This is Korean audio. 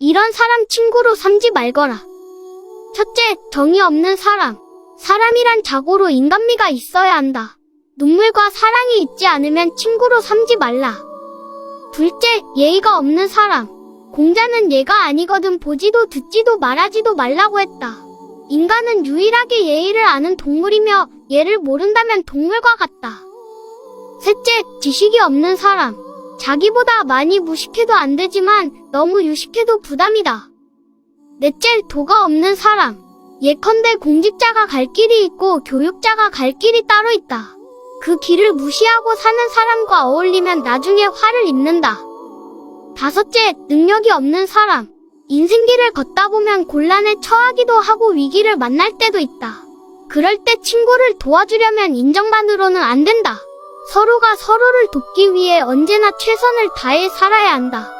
이런 사람 친구로 삼지 말거라. 첫째, 정이 없는 사람. 사람이란 자고로 인간미가 있어야 한다. 눈물과 사랑이 있지 않으면 친구로 삼지 말라. 둘째, 예의가 없는 사람. 공자는 얘가 아니거든 보지도 듣지도 말하지도 말라고 했다. 인간은 유일하게 예의를 아는 동물이며 예를 모른다면 동물과 같다. 셋째, 지식이 없는 사람. 자기보다 많이 무식해도 안 되지만 너무 유식해도 부담이다. 넷째, 도가 없는 사람. 예컨대 공직자가 갈 길이 있고 교육자가 갈 길이 따로 있다. 그 길을 무시하고 사는 사람과 어울리면 나중에 화를 입는다. 다섯째, 능력이 없는 사람. 인생길을 걷다 보면 곤란에 처하기도 하고 위기를 만날 때도 있다. 그럴 때 친구를 도와주려면 인정만으로는 안 된다. 서로가 서로를 돕기 위해 언제나 최선을 다해 살아야 한다.